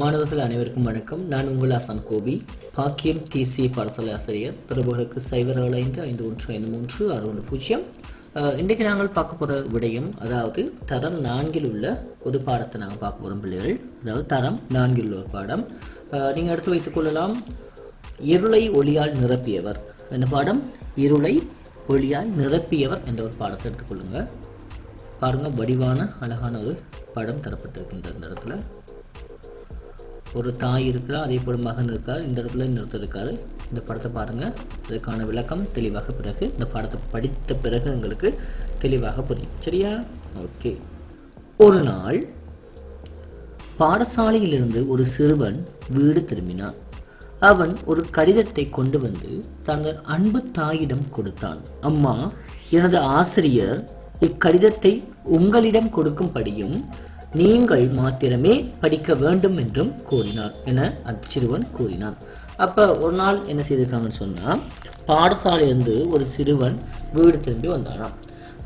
மாணவர்கள் அனைவருக்கும் வணக்கம். நான் உங்கள் ஆசான் கோபி. பாக்கியம் தேசிய பாடசாலை ஆசிரியர் தொடர்புகளுக்கு சைபர் ஏழு ஐந்து ஐந்து ஒன்று ஐந்து மூன்று ஆறு ஒன்று பூஜ்ஜியம். இன்றைக்கு நாங்கள் பார்க்க போகிற விடயம் அதாவது தரம் நான்கில் உள்ள ஒரு பாடத்தை நாங்கள் பார்க்க போகிறோம் பிள்ளைகள். அதாவது தரம் நான்கில் உள்ள ஒரு பாடம். நீங்கள் எடுத்து வைத்துக் கொள்ளலாம். இருளை ஒளியால் நிரப்பியவர் என்ன பாடம்? இருளை ஒளியால் நிரப்பியவர் என்ற ஒரு பாடத்தை எடுத்துக்கொள்ளுங்க பாருங்கள் வடிவான அழகான ஒரு படம் தரப்பட்டிருக்கின்ற இந்த இடத்துல. ஒரு தாய் இருக்கிறா அதே போல் மகன் இருக்கார். இந்த இடத்துல இன்னொருத்தர் இருக்காரு. இந்த படத்தை பாருங்க. இதுக்கான விளக்கம் தெளிவாக பிறகு இந்த படத்தை படித்த பிறகு எங்களுக்கு தெளிவாக புரியும். சரியா? ஓகே. ஒரு நாள் பாடசாலையிலிருந்து ஒரு சிறுவன் வீடு திரும்பினான். அவன் ஒரு கடிதத்தை கொண்டு வந்து தனது அன்பு தாயிடம் கொடுத்தான். அம்மா எனது ஆசிரியர் இக்கடிதத்தை உங்களிடம் கொடுக்கும்படியும் நீங்கள் மாத்திரமே படிக்க வேண்டும் என்றும் கூறினார் என அச்சிறுவன் கூறினான். அப்ப ஒரு நாள் என்ன செய்திருக்காங்கன்னு சொன்னா பாடசாலையிலிருந்து ஒரு சிறுவன் வீடு திரும்பி வந்தானாம்.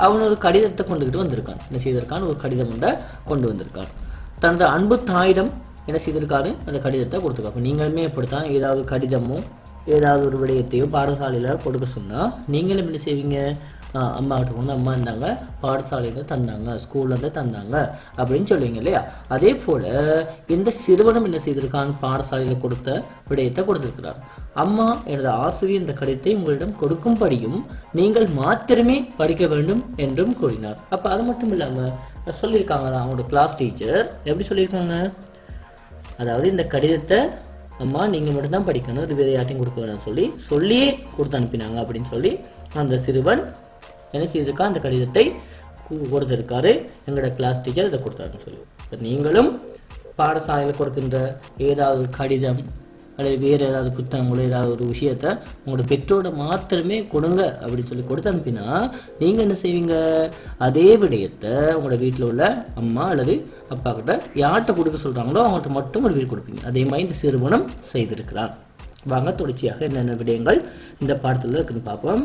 அவன் ஒரு கடிதத்தை கொண்டுகிட்டு வந்திருக்கான். என்ன செய்திருக்கான்? ஒரு கடிதம் ஒன்றை கொண்டு வந்திருக்கான். தனது அன்பு தாயிடம் என்ன செய்திருக்காரு? அந்த கடிதத்தை கொடுத்துருக்காங்க நீங்களுமே அப்படித்தான் ஏதாவது கடிதமோ ஏதாவது ஒரு விடயத்தையோ பாடசாலையில் கொடுக்க சொன்னால் நீங்களும் என்ன செய்வீங்க? ஆஹ் அம்மாகிட்ட கொண்டு அம்மா இருந்தாங்க. பாடசாலையில் தந்தாங்க ஸ்கூல்லேருந்து தந்தாங்க அப்படின்னு சொல்லுவீங்க இல்லையா? அதே போல் இந்த சிறுவனும் என்ன செய்திருக்கான்? பாடசாலையில் கொடுத்த விடயத்தை கொடுத்துருக்கிறார். அம்மா எனது ஆசிரியர் இந்த கடிதத்தை உங்களிடம் கொடுக்கும்படியும் நீங்கள் மாத்திரமே படிக்க வேண்டும் என்றும் கூறினார். அப்போ அது மட்டும் இல்லாமல் சொல்லியிருக்காங்க தான் அவங்களோட கிளாஸ் டீச்சர் எப்படி சொல்லியிருக்காங்க? அதாவது இந்த கடிதத்தை அம்மா நீங்கள் மட்டும்தான் படிக்கணும் இது வேறு யார்ட்டையும் கொடுக்க வேணாம்னு சொல்லி சொல்லியே கொடுத்து அனுப்பினாங்க அப்படின்னு சொல்லி அந்த சிறுவன் என்ன செய்திருக்கா? அந்த கடிதத்தை கொடுத்துருக்காரு கொடுத்திருக்காரு. எங்களோட கிளாஸ் டீச்சர் இதை கொடுத்தாருன்னு சொல்லி. இப்போ நீங்களும் பாடசாலையில் கொடுக்கின்ற ஏதாவது ஒரு கடிதம் அல்லது வேறு ஏதாவது புத்தகங்களோ ஏதாவது ஒரு விஷயத்த உங்களோட பெற்றோட மாத்திரமே கொடுங்க அப்படின்னு சொல்லி கொடுத்து அனுப்பினா நீங்கள் என்ன செய்வீங்க? அதே விடயத்தை உங்களோட வீட்டில் உள்ள அம்மா அல்லது அப்பா கிட்ட யார்கிட்ட கொடுக்க சொல்கிறாங்களோ அவங்கள்ட்ட மட்டும் ஒரு வீடு கொடுப்பீங்க. அதே மாதிரி இந்த சிறுவனம் செய்திருக்கிறான். வாங்க தொடர்ச்சியாக என்னென்ன விடயங்கள் இந்த பாடத்தில் இருக்குன்னு பார்ப்போம்.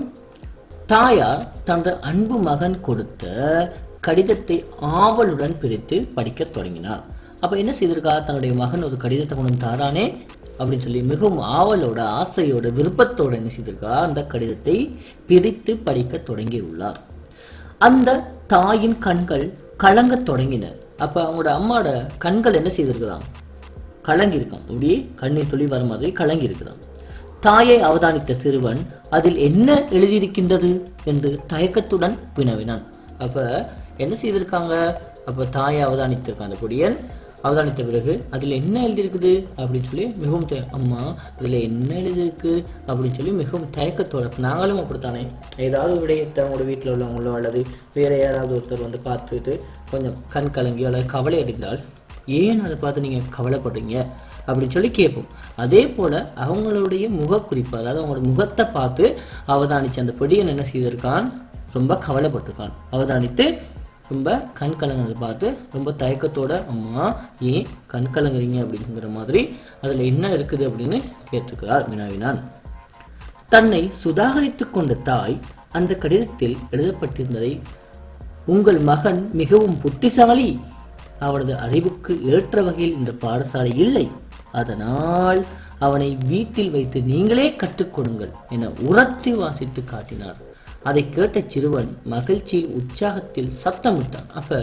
தாயார் தனது அன்பு மகன் கொடுத்த கடிதத்தை ஆவலுடன் பிரித்து படிக்கத் தொடங்கினார். அப்போ என்ன செய்திருக்கா? தன்னுடைய மகன் ஒரு கடிதத்தை கொண்டு தாரானே அப்படின்னு சொல்லி மிகவும் ஆவலோட ஆசையோட விருப்பத்தோட என்ன செய்திருக்கா? அந்த கடிதத்தை பிரித்து படிக்க தொடங்கியுள்ளார். அந்த தாயின் கண்கள் கலங்கத் தொடங்கின. அப்போ அவங்களோட அம்மாவோட கண்கள் என்ன செய்திருக்கலாம் கலங்கி இருக்கான் அப்படியே கண்ணீர் துளி வர மாதிரி கலங்கி இருக்கிறான் தாயை அவதானித்த சிறுவன் அதில் என்ன எழுதியிருக்கின்றது என்று தயக்கத்துடன் வினவினான். அப்ப என்ன செய்திருக்காங்க? அப்ப தாயை அவதானித்திருக்கான். அந்த பொடியன் அவதானித்த பிறகு அதில் என்ன எழுதியிருக்குது? அப்படின்னு சொல்லி மிகவும் தய- அம்மா இதில் என்ன எழுதியிருக்கு? அப்படின்னு சொல்லி மிகவும் தயக்கத்தோட நாங்களும் அப்படித்தானே? ஏதாவது விடயத்தை அவங்களோட வீட்டில் உள்ளவங்களோ அல்லது வேறு யாராவது ஒருத்தர் வந்து பார்த்துட்டு கொஞ்சம் கண் கலங்கி அல்லது கவலை அடைந்தால் ஏன் அதை பார்த்து நீங்கள் கவலைப்படுறீங்க? அப்படின்னு சொல்லி கேட்போம். அதே போல் அவங்களுடைய முகக்குறிப்பு அதாவது அவங்களோட முகத்தை பார்த்து அவதானிச்சு அந்த பொடியன் என்ன செய்திருக்கான்? ரொம்ப கவலைப்பட்டிருக்கான். அவதானித்து ரொம்ப கண் பார்த்து ரொம்ப தயக்கத்தோட அம்மா ஏன் கண் கலங்குறீங்க? அப்படிங்கிற மாதிரி அதில் என்ன இருக்குது அப்படின்னு கேட்டிருக்கிறார் வினாவினான் தன்னை சுதாகரித்துக் கொண்ட தாய் அந்த கடிதத்தில் எழுதப்பட்டிருந்ததை உங்கள் மகன் மிகவும் புத்திசாலி. அவனது அறிவுக்கு ஏற்ற வகையில் இந்த பாடசாலை இல்லை. அதனால் அவனை வீட்டில் வைத்து நீங்களே கற்றுக்கொடுங்கள் என உரத்தி வாசித்து காட்டினார். அதை கேட்ட சிறுவன் மகிழ்ச்சியில் உற்சாகத்தில் சத்தமிட்டான். அப்ப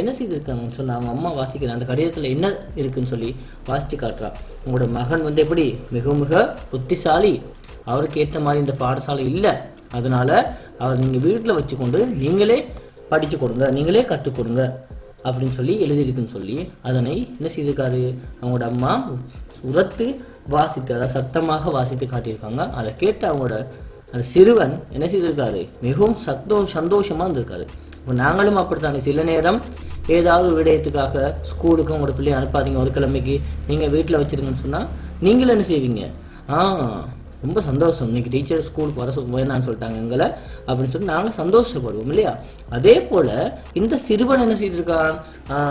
என்ன செய்திருக்காங்கன்னு சொன்னால் அவங்க அம்மா வாசிக்கிற அந்த கடிதத்தில் என்ன இருக்குன்னு சொல்லி வாசித்து காட்டுறான். உங்களோட மகன் வந்து எப்படி மிக மிக புத்திசாலி. அவருக்கு ஏற்ற மாதிரி இந்த பாடசாலை இல்லை. அதனால அவர் நீங்கள் வீட்டில் வச்சுக்கொண்டு நீங்களே படித்து கொடுங்க நீங்களே கற்றுக் கொடுங்க அப்படின்னு சொல்லி எழுதியிருக்குன்னு சொல்லி அதனை என்ன செய்திருக்காரு? அவங்களோட அம்மா உரத்து வாசித்து அதாவது சத்தமாக வாசித்து காட்டியிருக்காங்க. அதை கேட்டு அவங்களோட அந்த சிறுவன் என்ன செய்திருக்காரு? மிகவும் சத்தோ சந்தோஷமாக இருந்திருக்காரு. இப்போ நாங்களும் அப்படித்தானே. சில நேரம் ஏதாவது ஒரு விடயத்துக்காக ஸ்கூலுக்கு உங்களோட பிள்ளையை அனுப்பாதீங்க. ஒரு கிழமைக்கு நீங்கள் வீட்டில் வச்சிருங்கன்னு சொன்னால் நீங்களும் என்ன செய்வீங்க? ஆ ரொம்ப சந்தோஷம். இன்னைக்கு டீச்சர் ஸ்கூலுக்கு வர வேணான்னு வேணாம்னு சொல்லிட்டாங்க எங்களை. அப்படின்னு சொல்லி நாங்கள் சந்தோஷப்படுவோம் இல்லையா? அதே போல் இந்த சிறுவன் என்ன செய்திருக்கான்?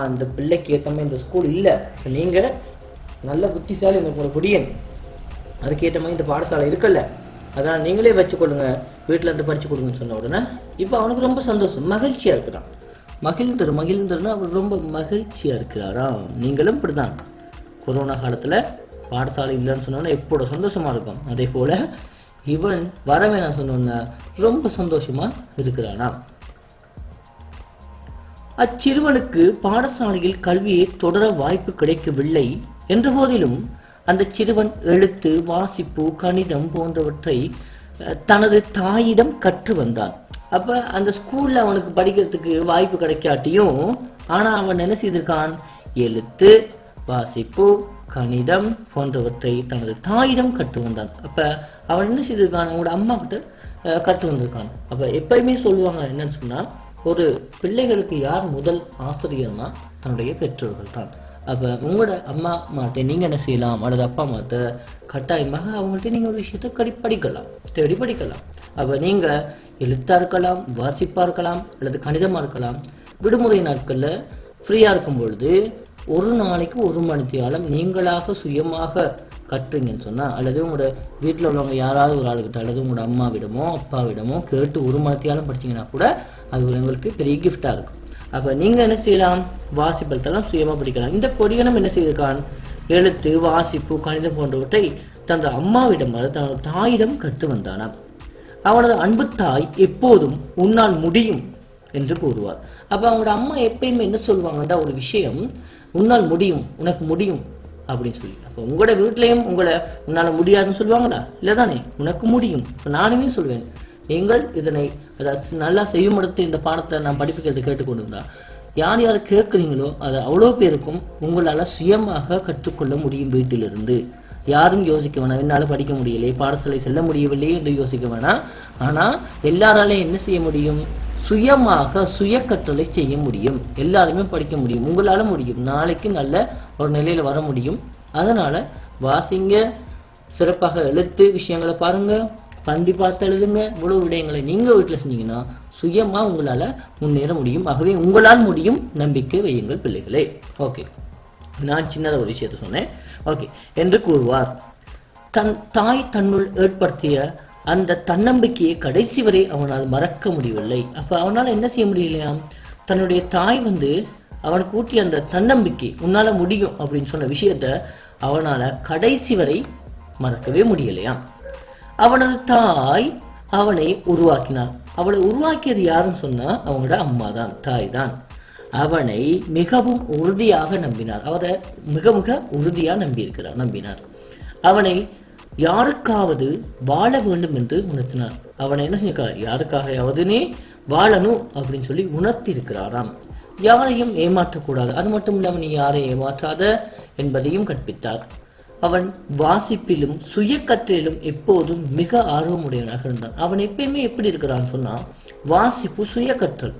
அந்த பிள்ளைக்கு ஏற்ற மாதிரி இந்த ஸ்கூல் இல்லை. நீங்கள் நல்ல புத்திசாலி உங்களோட குடியன். அதுக்கேற்ற மாதிரி இந்த பாடசாலை இருக்கல அதான் நீங்களே வச்சுக்கொள்ளுங்க. வீட்டில் இருந்து படித்து கொடுங்கன்னு சொன்ன உடனே இப்போ அவனுக்கு ரொம்ப சந்தோஷம். மகிழ்ச்சியாக இருக்கிறான். மகிழ்ந்தர் மகிழ்ந்தர்னா அவர் ரொம்ப மகிழ்ச்சியாக இருக்கிறாராம். நீங்களும் இப்படிதான் கொரோனா காலத்தில் பாடசாலை இல்லைன்னு சொன்னோன்னா எப்போட சந்தோஷமாக இருக்கும்? அதே போல் இவன் வரவே நான் சொன்னோன்னா ரொம்ப சந்தோஷமாக இருக்கிறானா? அச்சிறுவனுக்கு பாடசாலையில் கல்வியை தொடர வாய்ப்பு கிடைக்கவில்லை என்ற போதிலும் அந்த சிறுவன் எழுத்து வாசிப்பு கணிதம் போன்றவற்றை தனது தாயிடம் கற்று வந்தான். அப்ப அந்த ஸ்கூல்ல அவனுக்கு படிக்கிறதுக்கு வாய்ப்பு கிடைக்காட்டியும் ஆனா அவன் என்ன செய்திருக்கான்? எழுத்து வாசிப்பு கணிதம் போன்றவற்றை தனது தாயிடம் கற்று வந்தான் அப்போ அவன் என்ன செய்திருக்கான்? அவனோட அம்மா கிட்ட கற்று வந்திருக்கான் அப்போ எப்பயுமே சொல்லுவாங்க என்னன்னு சொன்னால் ஒரு பிள்ளைகளுக்கு யார் முதல் ஆசிரியர்னா தன்னுடைய பெற்றோர்கள் தான் அப்போ உங்களோட அம்மா அம்மாட்ட நீங்கள் என்ன செய்யலாம்? அல்லது அப்பா அம்மாட்ட கட்டாயமாக அவங்கள்ட்ட நீங்கள் ஒரு விஷயத்தை கடி படிக்கலாம். தேடி படிக்கலாம். அப்போ நீங்கள் எழுத்தாக இருக்கலாம் வாசிப்பாக இருக்கலாம் அல்லது கணிதமாக இருக்கலாம். விடுமுறை நாட்களில் ஃப்ரீயாக இருக்கும் பொழுது ஒரு நாளைக்கு ஒரு மணி நேரம் நீங்களாக சுயமாக கட்டுறீங்கன்னு சொன்னால் அல்லது உங்களோட வீட்டில் உள்ளவங்க யாராவது ஒரு ஆளுகிட்ட அல்லது உங்களோட அம்மாவிடமோ அப்பாவிடமோ கேட்டு ஒரு மணத்தியாலும் படிச்சீங்கன்னா கூட அது ஒரு உங்களுக்கு பெரிய கிஃப்டாக இருக்கும். அப்போ நீங்கள் என்ன செய்யலாம்? வாசிப்பெல்லாம் சுயமாக படிக்கலாம். இந்த பொடியனும் என்ன செய்திருக்கான்? எழுத்து வாசிப்பு கணிதம் போன்றவற்றை தந்த அம்மாவிடம் அல்லது தனது தாயிடம் கற்று வந்தானாம். அவனது அன்பு தாய் எப்போதும் உன்னால் முடியும். என்று கூறுவார். அப்போ அவங்களோட அம்மா எப்பயுமே என்ன சொல்லுவாங்கன்னா ஒரு விஷயம் உன்னால் முடியும் உனக்கு முடியும் அப்படின்னு சொல்லி. அப்போ உங்களோட வீட்லேயும் உங்களை உன்னால் முடியாதுன்னு சொல்லுவாங்களா? இல்லை தானே உனக்கு முடியும். இப்போ நானுமே சொல்வேன். நீங்கள் இதனை அதாவது நல்லா செய்யும் இடத்து இந்த பாடத்தை நான் படிப்புக்கிறது கேட்டுக்கொண்டிருந்தா யார் யார் கேட்குறீங்களோ அது அவ்வளோ பேருக்கும் உங்களால் சுயமாக கற்றுக்கொள்ள முடியும் வீட்டிலிருந்து. யாரும் யோசிக்க வேணாம். என்னால் படிக்க முடியலையே பாடசாலை செல்ல முடியவில்லையே என்று யோசிக்க வேணாம். ஆனால் எல்லாராலையும் என்ன செய்ய முடியும்? சுயமாக சுய கற்றலை செய்ய முடியும். எல்லாருமே படிக்க முடியும். உங்களால் முடியும். நாளைக்கு நல்ல ஒரு நிலையில் வர முடியும். அதனால் வாசிங்க சிறப்பாக எழுத்து விஷயங்களை பாருங்கள் பந்தி பார்த்து எழுதுங்க. இவ்வளோ விடயங்களை நீங்கள் வீட்டில் செஞ்சீங்கன்னா சுயமாக உங்களால் முன்னேற முடியும். ஆகவே உங்களால் முடியும். நம்பிக்கை வையுங்கள் பிள்ளைகளே. ஓகே. நான் சின்னதாக ஒரு விஷயத்தை சொன்னேன். ஓகே என்று கூறுவார். தன் தாய் தன்னுள் ஏற்படுத்திய அந்த தன்னம்பிக்கையை கடைசி வரை அவனால் மறக்க முடியவில்லை. அப்போ அவனால் என்ன செய்ய முடியலையாம் தன்னுடைய தாய் வந்து அவனுக்கு ஊட்டிய அந்த தன்னம்பிக்கை உன்னால் முடியும் அப்படின்னு சொன்ன விஷயத்த அவனால் கடைசி வரை மறக்கவே முடியலையாம் அவனது தாய் அவனை உருவாக்கினார் அவளை உருவாக்கியது யாருன்னு சொன்னா அவங்களோட அம்மா தான் தாய் தான் அவனை மிகவும் உறுதியாக நம்பினார். அவரை மிக மிக உறுதியாக நம்பியிருக்கிறார் நம்பினார். அவனை யாருக்காவது வாழ வேண்டும் என்று உணர்த்தினார். அவனை என்ன செஞ்சிருக்கார் யாருக்காகவதுனே வாழணும் அப்படின்னு சொல்லி உணர்த்தி இருக்கிறாராம் யாரையும் ஏமாற்றக்கூடாது. அது மட்டும் இல்லாமல் நீ யாரையும் ஏமாற்றாத என்பதையும் கற்பித்தார். அவன் வாசிப்பிலும் சுய கற்றலிலும் எப்போதும் மிக ஆர்வமுடையவனாக இருந்தான். அவன் எப்பயுமே எப்படி இருக்கிறான்னு சொன்னால் வாசிப்பு சுய கற்றல்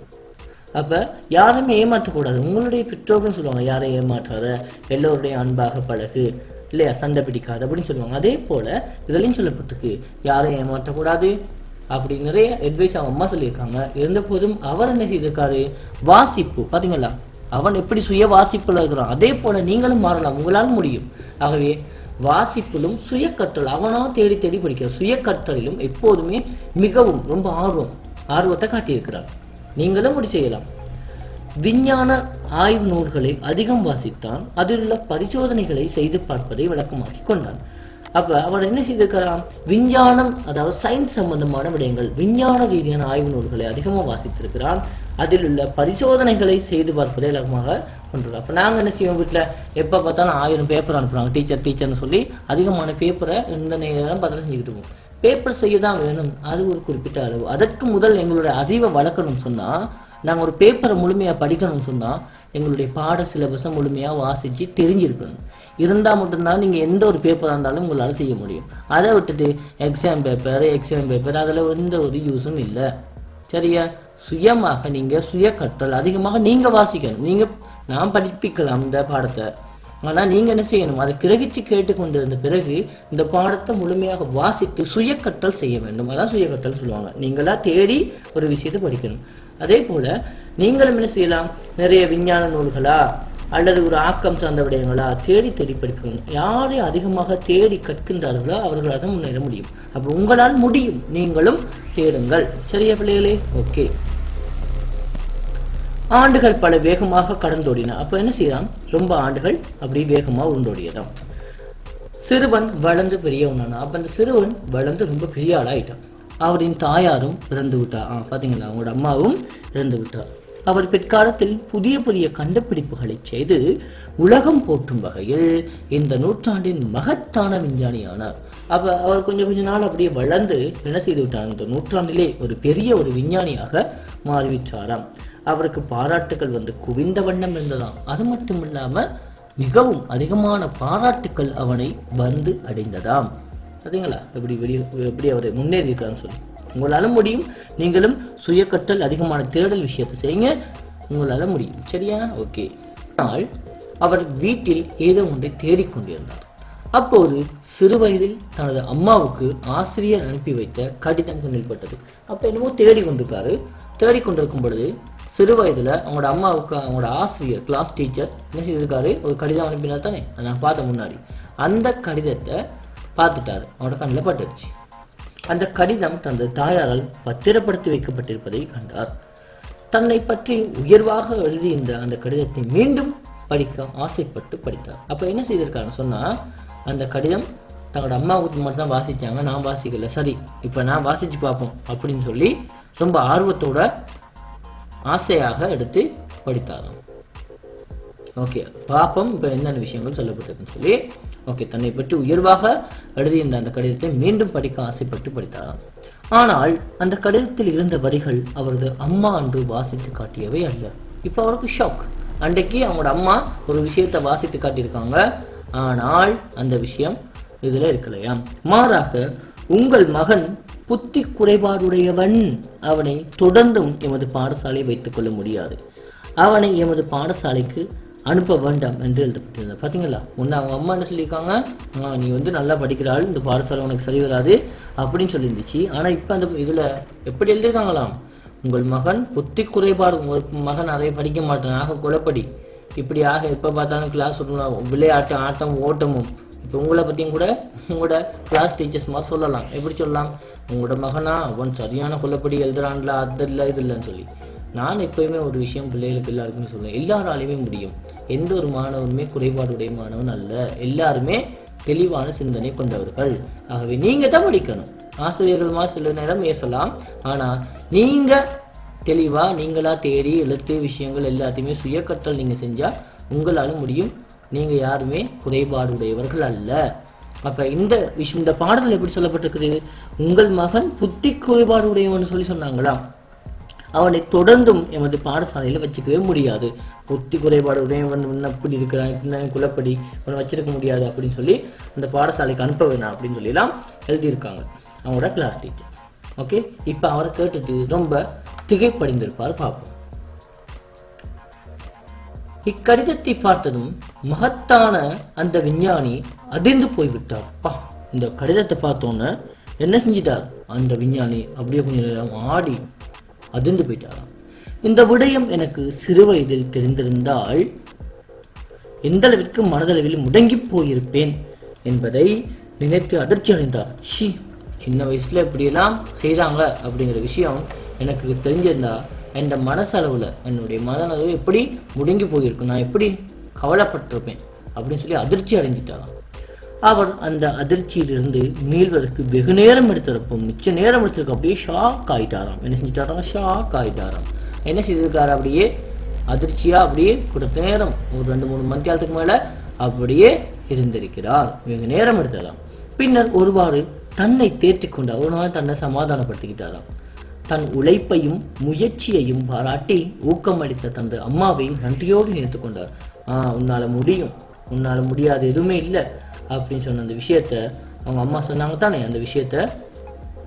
அப்ப யாரையுமே ஏமாற்றக்கூடாது. உங்களுடைய பெற்றோர்கள் சொல்லுவாங்க யாரையும் ஏமாற்றாத? எல்லோருடைய அன்பாக பழகு. இல்லையா? சண்டை பிடிக்காது அப்படின்னு சொல்லுவாங்க. அதே போல இதுலையும் சொல்லப்பட்டிருக்கு யாரையும் ஏமாற்றக்கூடாது? அப்படி நிறைய அட்வைஸ் அவங்க அம்மா சொல்லியிருக்காங்க. இருந்த போதும் அவர் என்ன செய்திருக்காரு? வாசிப்பு. பார்த்தீங்களா அவன் எப்படி சுய வாசிப்புல இருக்கிறான்? அதே போல நீங்களும் மாறலாம். உங்களால் முடியும். ஆகவே வாசிப்பிலும் சுய கற்றல் அவனாக தேடி தேடி படிக்கிறான். சுய கற்றலிலும் எப்போதுமே மிகவும் ரொம்ப ஆர்வம் ஆர்வத்தை காட்டியிருக்கிறான். நீங்களும் அப்படி செய்யலாம். விஞ்ஞான ஆய்வு நூல்களை அதிகம் வாசித்தான் அதிலுள்ள பரிசோதனைகளை செய்து பார்ப்பதை விளக்கமாக்கி கொண்டான். அப்ப அவர் என்ன செய்திருக்கிறார்? விஞ்ஞானம் அதாவது சயின்ஸ் சம்பந்தமான விடயங்கள் விஞ்ஞான ரீதியான ஆய்வு நூல்களை அதிகமாக வாசித்திருக்கிறார் அதில் உள்ள பரிசோதனைகளை செய்து பார்ப்பதை வழக்கமாக கொண்டுள்ளார் அப்போ நாங்கள் என்ன செய்வோம் வீட்டில் எப்போ பார்த்தாலும் ஆயிரம் பேப்பர் அனுப்புகிறாங்க டீச்சர் டீச்சர்னு சொல்லி அதிகமான பேப்பரை இந்த நேரம் பார்த்தாலும் செஞ்சுக்கிட்டு இருப்போம். பேப்பர் செய்ய தான் வேணும். அது ஒரு குறிப்பிட்ட அளவு. அதற்கு முதல் எங்களுடைய அறிவை வளர்க்கணும்னு சொன்னால் நாங்கள் ஒரு பேப்பரை முழுமையாக படிக்கணும்னு சொன்னால் எங்களுடைய பாட சிலபஸை முழுமையாக வாசித்து தெரிஞ்சிருக்கணும். இருந்தால் மட்டும்தான் நீங்கள் எந்த ஒரு பேப்பராக இருந்தாலும் உங்களால் செய்ய முடியும். அதை விட்டுட்டு எக்ஸாம் பேப்பர் எக்ஸாம் பேப்பர் அதில் எந்த ஒரு யூஸும் இல்லை. சரியா? சுயமாக நீங்கள் சுய கற்றல் அதிகமாக நீங்கள் வாசிக்கணும். நீங்கள் நான் படிப்பிக்கலாம் இந்த பாடத்தை. ஆனால் நீங்கள் என்ன செய்யணும்? அதை கிரகிச்சு கேட்டுக்கொண்டிருந்த பிறகு இந்த பாடத்தை முழுமையாக வாசித்து சுயக்கற்றல் செய்ய வேண்டும். அதான் சுயக்கற்றல் சொல்லுவாங்க. நீங்களா தேடி ஒரு விஷயத்தை படிக்கணும். அதே போல் நீங்களும் என்ன செய்யலாம்? நிறைய விஞ்ஞான நூல்களா அல்லது ஒரு ஆக்கம் சார்ந்த விடயங்களா தேடி தேடி படிக்கணும். யாரை அதிகமாக தேடி கற்கின்றார்களோ அவர்களால் தான் முன்னேற முடியும். அப்போ உங்களால் முடியும். நீங்களும் தேடுங்கள். சரியா பிள்ளைகளே? ஓகே. ஆண்டுகள் பல வேகமாக கடந்தோடின. அப்ப என்ன செய்யலாம் ரொம்ப ஆண்டுகள் அப்படி வேகமா உருண்டோடியதாம். சிறுவன் வளர்ந்து பெரியவனான அப்ப அந்த சிறுவன் வளர்ந்து ரொம்ப பெரிய ஆளாயிட்டான். அவரின் தாயாரும் இறந்து விட்டா. ஆ பாத்தீங்களா? அவங்களோட அம்மாவும் இறந்து விட்டார் அவர் பிற்காலத்தில் புதிய புதிய கண்டுபிடிப்புகளை செய்து உலகம் போற்றும் வகையில் இந்த நூற்றாண்டின் மகத்தான விஞ்ஞானியானார். அவ அவர் கொஞ்சம் கொஞ்ச நாள் அப்படியே வளர்ந்து என்ன செய்து விட்டார்? இந்த நூற்றாண்டிலே ஒரு பெரிய ஒரு விஞ்ஞானியாக மாறிவிட்டாராம். அவருக்கு பாராட்டுகள் வந்து குவிந்த வண்ணம் இருந்ததாம். அது மட்டும் இல்லாமல் மிகவும் அதிகமான பாராட்டுக்கள் அவனை வந்து அடைந்ததாம். சரிங்களா எப்படி வெளியே எப்படி அவர் முன்னேறியிருக்கான்னு சொல்லி. உங்களால் முடியும். நீங்களும் சுய கற்றல் அதிகமான தேடல் விஷயத்தை செய்யுங்க. உங்களால் முடியும். சரியா? ஓகே. ஆனால் அவர் வீட்டில் ஏதோ ஒன்றை தேடிக்கொண்டிருந்தார். அப்போது சிறுவயதில் தனது அம்மாவுக்கு ஆசிரியர் அனுப்பி வைத்த கடிதம் கண்ணில்பட்டது அப்போ என்னமோ தேடி கொண்டிருக்காரு தேடிக்கொண்டிருக்கும் பொழுது சிறு வயதில் அவங்களோட அம்மாவுக்கு அவங்களோட ஆசிரியர் கிளாஸ் டீச்சர் என்ன செய்திருக்காரு ஒரு கடிதம் அனுப்பினா தானே நான் பார்த்த முன்னாடி. அந்த கடிதத்தை பார்த்துட்டாரு. அவனோட கண்ணில் பட்டுருச்சு. அந்த கடிதம் தனது தாயாரால் பத்திரப்படுத்தி வைக்கப்பட்டிருப்பதை கண்டார். தன்னை பற்றி உயர்வாக எழுதியிருந்த அந்த கடிதத்தை மீண்டும் படிக்க ஆசைப்பட்டு படித்தார். அப்போ என்ன செய்திருக்காருன்னு சொன்னால் அந்த கடிதம் தங்களோட அம்மாவுக்கு மட்டும் தான் வாசிச்சாங்க நான் வாசிக்கல. சரி இப்போ நான் வாசித்து பார்ப்போம் அப்படின்னு சொல்லி ரொம்ப ஆர்வத்தோட ஆசையாக எடுத்து படித்தாராம். ஓகே பாப்பம் இப்போ என்னென்ன விஷயங்கள் சொல்லப்பட்டதுன்னு சொல்லி ஓகே தன்னை பற்றி உயர்வாக எழுதியிருந்த அந்த கடிதத்தை மீண்டும் படிக்க ஆசைப்பட்டு படித்தாராம். ஆனால் அந்த கடிதத்தில் இருந்த வரிகள் அவரது அம்மா அன்று வாசித்து காட்டியவை அல்ல. இப்போ அவருக்கு ஷாக் அன்றைக்கு அவங்களோட அம்மா ஒரு விஷயத்தை வாசித்து காட்டியிருக்காங்க. ஆனால் அந்த விஷயம் இதில் இருக்கலையா மாறாக உங்கள் மகன் புத்தி குறைபாடுடையவன் அவனை தொடர்ந்தும் எமது பாடசாலை வைத்துக் கொள்ள முடியாது. அவனை எமது பாடசாலைக்கு அனுப்ப வேண்டாம் என்று எழுதப்பட்டிருந்தது. பார்த்தீங்களா ஒன்று அவங்க அம்மா என்ன சொல்லியிருக்காங்க? "ஆ, நீ வந்து நல்லா படிக்கிறாள் இந்த பாடசாலை உனக்கு சரி வராது அப்படின்னு சொல்லியிருந்துச்சு. ஆனால் இப்போ அந்த இதில் எப்படி எழுதியிருக்காங்களாம்? உங்கள் மகன் புத்தி குறைபாடு உங்கள் மகன் நிறைய படிக்க மாட்டான். ஆக குழப்படி. இப்படி ஆக எப்போ பார்த்தாலும் கிளாஸ் விளையாட்டு ஆட்டம் ஓட்டமும். இப்போ உங்களை பற்றியும் கூட உங்களோட கிளாஸ் டீச்சர்ஸ் மாதிரி சொல்லலாம். எப்படி சொல்லலாம்? உங்களோட மகனா அவன் சரியான குள்ளப்படி எழுதுறான்ல அது இல்லை இது இல்லைன்னு சொல்லி. நான் எப்பயுமே ஒரு விஷயம் பிள்ளைகளுக்கு எல்லாருக்குமே சொல்லுவேன். எல்லாராலையுமே முடியும். எந்த ஒரு மாணவனுமே குறைபாடுடைய மாணவன் அல்ல. எல்லாருமே தெளிவான சிந்தனை கொண்டவர்கள். ஆகவே நீங்க தான் படிக்கணும். ஆசிரியர்கள் மாதிரி சில நேரம் பேசலாம். ஆனா நீங்க தெளிவா நீங்களா தேடி எழுத்து விஷயங்கள் எல்லாத்தையுமே சுய கற்றல் நீங்க செஞ்சால் உங்களால முடியும். நீங்கள் யாருமே குறைபாடு உடையவர்கள் அல்ல. அப்போ இந்த விஷயம் இந்த பாடத்தில் எப்படி சொல்லப்பட்டிருக்குது? உங்கள் மகன் புத்தி குறைபாடு உடையவன் சொல்லி சொன்னாங்களா? அவனை தொடர்ந்தும் எமது பாடசாலையில் வச்சுக்கவே முடியாது. புத்தி குறைபாடு உடையவன் இன்னும் அப்படி இருக்கிறான் குலப்படி? இவன் வச்சிருக்க முடியாது அப்படின்னு சொல்லி அந்த பாடசாலைக்கு அனுப்ப வேணாம் அப்படின்னு சொல்லிலாம் எழுதியிருக்காங்க அவனோட கிளாஸ் டீச்சர் ஓகே இப்போ அவரை கேட்டுட்டு ரொம்ப திகைப்படைந்திருப்பார் பார்ப்போம் இக்கடிதத்தை பார்த்ததும் மகத்தான அந்த விஞ்ஞானி அதிர்ந்து போய்விட்டார். பா இந்த கடிதத்தை பார்த்தோன்னே என்ன செஞ்சிட்டார்? அந்த விஞ்ஞானி அப்படியே கொஞ்ச நேரம் ஆடி அதிர்ந்து போயிட்டாராம். இந்த விடயம் எனக்கு சிறு வயதில் தெரிந்திருந்தால் எந்த அளவிற்கு மனதளவில் முடங்கி போயிருப்பேன் என்பதை நினைத்து அதிர்ச்சி அடைந்தார். ஷி சின்ன வயசுல இப்படியெல்லாம் செய்றாங்க அப்படிங்கிற விஷயம் எனக்கு தெரிஞ்சிருந்தா என் மனசளவில் என்னுடைய மனதளவு எப்படி முடங்கி போயிருக்கும்? நான் எப்படி கவலைப்பட்டிருப்பேன்? அப்படின்னு சொல்லி அதிர்ச்சி அடைஞ்சிட்டாராம். அவர் அந்த அதிர்ச்சியிலிருந்து மீள்வதற்கு வெகு நேரம் எடுத்திருப்போம் மிச்ச நேரம் எடுத்திருக்க அப்படியே ஷாக் ஆயிட்டாராம். என்ன செஞ்சிட்டாராம்? ஷாக் ஆயிட்டாராம். என்ன செய்திருக்காரு? அப்படியே அதிர்ச்சியா அப்படியே கொடுத்த நேரம் ஒரு ரெண்டு மூணு மணிக்காலத்துக்கு மேல அப்படியே இருந்திருக்கிறார். வெகு நேரம் எடுத்ததாம். பின்னர் ஒருவாறு தன்னை தேற்றிக் கொண்டார் ஒரு நாள் தன்னை சமாதானப்படுத்திக்கிட்டாராம். தன் உழைப்பையும் முயற்சியையும் பாராட்டி ஊக்கமளித்த தனது அம்மாவை நன்றியோடு நினைத்து கொண்டார். ஆ உன்னால முடியும். உன்னால முடியாது எதுவுமே இல்லை அப்படின்னு சொன்ன அந்த விஷயத்த அவங்க அம்மா சொன்னாங்க தானே அந்த விஷயத்த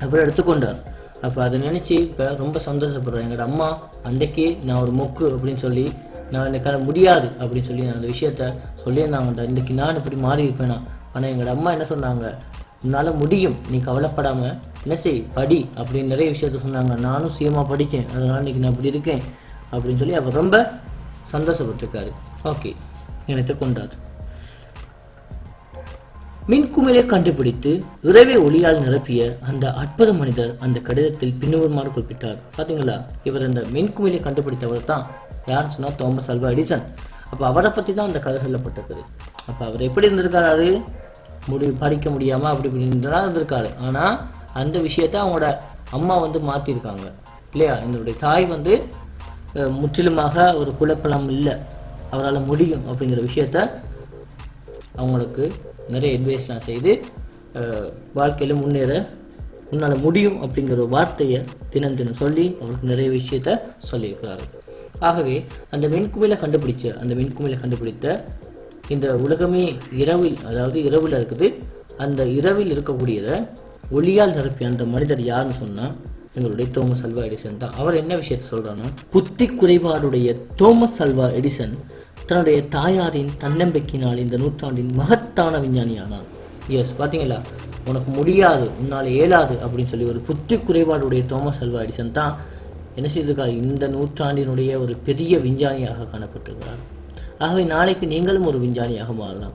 அப்புறம் எடுத்துக்கொண்டார் அப்போ அதை நினச்சி இப்போ ரொம்ப சந்தோஷப்படுறேன் எங்களோட அம்மா அன்றைக்கே நான் ஒரு மொக்கு அப்படின்னு சொல்லி நான் எனக்கான முடியாது அப்படின்னு சொல்லி நான் அந்த விஷயத்த சொல்லியிருந்தாங்கடா. இன்றைக்கி நான் இப்படி மாறி இருப்பேனா ஆனால் எங்களோட அம்மா என்ன சொன்னாங்க? உன்னால் முடியும். நீ கவலைப்படாமல் என்ன செய்? படி. அப்படின்னு நிறைய விஷயத்த சொன்னாங்க. நானும் சுயமாக படிக்கேன். அதனால் இன்னைக்கு நான் இப்படி இருக்கேன் அப்படின்னு சொல்லி அவர் ரொம்ப சந்தோஷப்பட்டிருக்காரு. ஓகே. நினைத்து கொண்டார். மின்குமிழை கண்டுபிடித்து இறைவை ஒளியால் நிரப்பிய அந்த அற்புத மனிதர் அந்த கடிதத்தில் பின்வருமாறு குறிப்பிட்டார். பாத்தீங்களா? இவர் அந்த மின்குமிழை கண்டுபிடித்தவர் தான். யாருன்னு சொன்னால் தோமஸ் அல்வா எடிசன். அப்போ அவரை பற்றி தான் அந்த கதை சொல்லப்பட்டிருக்குது. அப்போ அவர் எப்படி இருந்திருக்காரு முடி படிக்க முடியாமல் அப்படி இப்படின்னு இருந்திருக்காரு. ஆனால் அந்த விஷயத்தை அவங்களோட அம்மா வந்து மாற்றிருக்காங்க இல்லையா? என்னுடைய தாய் வந்து அஹ், முற்றிலுமாக ஒரு குழப்பலம் இல்லை. அவரால் முடியும் அப்படிங்கிற விஷயத்த அவங்களுக்கு நிறைய அட்வைஸ்லாம் செய்து வாழ்க்கையில் முன்னேற உன்னால் முடியும் அப்படிங்கிற ஒரு வார்த்தையை தினம் தினம் சொல்லி அவருக்கு நிறைய விஷயத்த சொல்லியிருக்கிறாரு. ஆகவே அந்த வெண்குமிழை கண்டுபிடிச்ச அந்த வெண்குமிழை கண்டுபிடித்த இந்த உலகமே இரவில் அதாவது இரவில் இருக்குது. அந்த இரவில் இருக்கக்கூடியதை ஒளியால் நிரப்பிய அந்த மனிதர் யாருன்னு சொன்னால் எங்களுடைய தோமஸ் அல்வா எடிசன் தான். அவர் என்ன விஷயத்தை சொல்கிறான்னா புத்தி குறைபாடுடைய தோமஸ் அல்வா எடிசன் தன்னுடைய தாயாரின் தன்னம்பிக்கையினால் இந்த நூற்றாண்டின் மகத்தான விஞ்ஞானியானார் எஸ் பார்த்தீங்களா உனக்கு முடியாது உன்னால் இயலாது அப்படின்னு சொல்லி ஒரு புத்தி குறைபாடுடைய தோமஸ் அல்வா எடிசன் தான் என்ன செய்திருக்கார்? இந்த நூற்றாண்டினுடைய ஒரு பெரிய விஞ்ஞானியாக காணப்பட்டிருக்கிறார். ஆகவே நாளைக்கு நீங்களும் ஒரு விஞ்ஞானியாக மாறலாம்.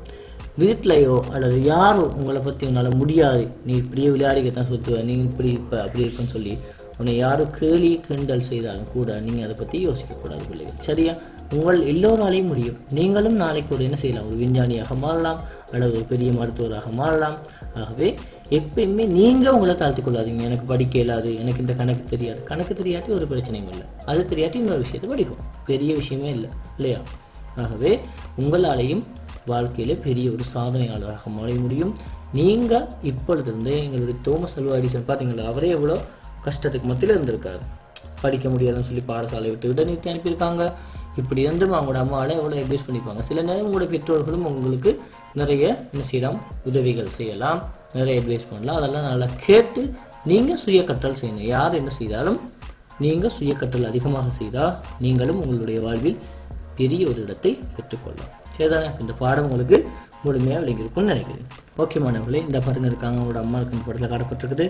வீட்டிலையோ அல்லது யாரோ உங்களை பற்றி உன்னால் முடியாது. நீ இப்படியே விளையாடிக்கத்தான் சுற்றுவ நீ இப்படி இப்போ அப்படி இருக்குன்னு சொல்லி உன்னை யாரும் கேலி கிண்டல் செய்தாலும் கூட நீங்கள் அதை பற்றி யோசிக்கக்கூடாது பிள்ளைகள். சரியா? உங்கள் எல்லோராலையும் முடியும். நீங்களும் நாளைக்கு ஒரு என்ன செய்யலாம்? ஒரு விஞ்ஞானியாக மாறலாம் அல்லது ஒரு பெரிய மருத்துவராக மாறலாம். ஆகவே எப்பயுமே நீங்கள் உங்களை தாழ்த்தி கொள்ளாதீங்க. எனக்கு படிக்க இயலாது எனக்கு இந்த கணக்கு தெரியாது. கணக்கு தெரியாட்டி ஒரு பிரச்சனையும் இல்லை. அது தெரியாட்டி இன்னொரு விஷயத்தை படிப்போம். பெரிய விஷயமே இல்லை இல்லையா? ஆகவே உங்களாலேயும் வாழ்க்கையில் பெரிய ஒரு சாதனையாளராக மாற முடியும். நீங்கள் இப்பொழுதிருந்தே எங்களுடைய தோமஸ் அல்வாடிசன் பார்த்தீங்களா அவரே எவ்வளோ கஷ்டத்துக்கு மத்தியில் இருந்திருக்காரு. படிக்க முடியாதுன்னு சொல்லி பாடசாலை விட்டு விட நிறுத்தி அனுப்பியிருக்காங்க. இப்படி இருந்தும் அவங்களோட அம்மாவில் எவ்வளோ அப்யூஸ் பண்ணிப்பாங்க. சில நேரம் உங்களோட பெற்றோர்களும் உங்களுக்கு நிறைய என்ன செய்யலாம்? உதவிகள் செய்யலாம். நிறைய அட்வைஸ் பண்ணலாம். அதெல்லாம் நல்லா கேட்டு நீங்கள் சுய கற்றல் செய்யணும். யார் என்ன செய்தாலும் நீங்கள் சுய கற்றல் அதிகமாக செய்தால் நீங்களும் உங்களுடைய வாழ்வில் பெரிய ஒரு இடத்தை பெற்றுக்கொள்ளும் சரிதானே? இந்த பாடம் உங்களுக்கு முழுமையாக விளங்கியிருக்கும்னு நினைக்கிறேன். ஓகே மாணவர்களே இந்த பாருங்க இருக்காங்க. உங்களோட அம்மா இருக்கும் படத்தில் காட்டப்பட்டிருக்குது.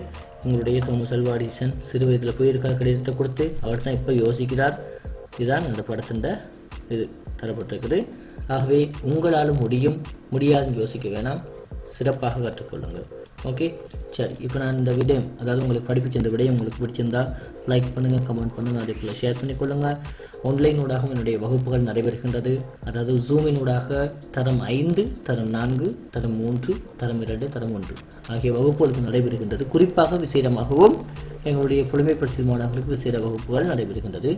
உங்களுடைய தோமு செல்வாடிசன் சிறு வயதில் போயிருக்கார் கடிதத்தை கொடுத்து அவர் தான் இப்போ யோசிக்கிறார்? இதுதான் இந்த படத்தின் இது தரப்பட்டிருக்குது. ஆகவே உங்களால் முடியும் முடியாதுன்னு யோசிக்க வேணாம். சிறப்பாக கற்றுக்கொள்ளுங்கள். ஓகே சரி இப்போ நான் இந்த விடயம் அதாவது உங்களுக்கு படிப்பிச்ச இந்த விடயம் உங்களுக்கு பிடிச்சிருந்தா லைக் பண்ணுங்கள் கமெண்ட் பண்ணுங்கள் அதே போல் ஷேர் பண்ணிக்கொள்ளுங்கள் ஆன்லைனூடாகவும் என்னுடைய வகுப்புகள் நடைபெறுகின்றது. அதாவது ஜூமினூடாக தரம் ஐந்து தரம் நான்கு தரம் மூன்று தரம் இரண்டு தரம் ஒன்று ஆகிய வகுப்புகளுக்கு நடைபெறுகின்றது. குறிப்பாக விசேடமாகவும் எங்களுடைய புலமை பரிசில் மாணவர்களுக்கு விசேட வகுப்புகள் நடைபெறுகின்றது.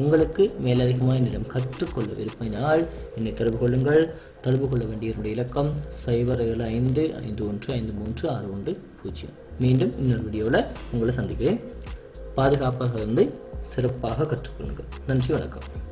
உங்களுக்கு மேலதிகமாக என்னிடம் கற்றுக்கொள்ள விரும்பினால் என்னை தொடர்பு கொள்ளுங்கள். தொடர்பு கொள்ள வேண்டிய என்னுடைய இலக்கம் சைபர் ஏழு ஐந்து ஐந்து ஒன்று ஐந்து மூன்று ஆறு ஒன்று பூஜ்ஜியம். மீண்டும் இன்னொரு வீடியோவில் உங்களை சந்திக்கிறேன். பாதுகாப்பாக இருந்து சிறப்பாக கற்றுக்கொள்ளுங்கள். நன்றி வணக்கம்.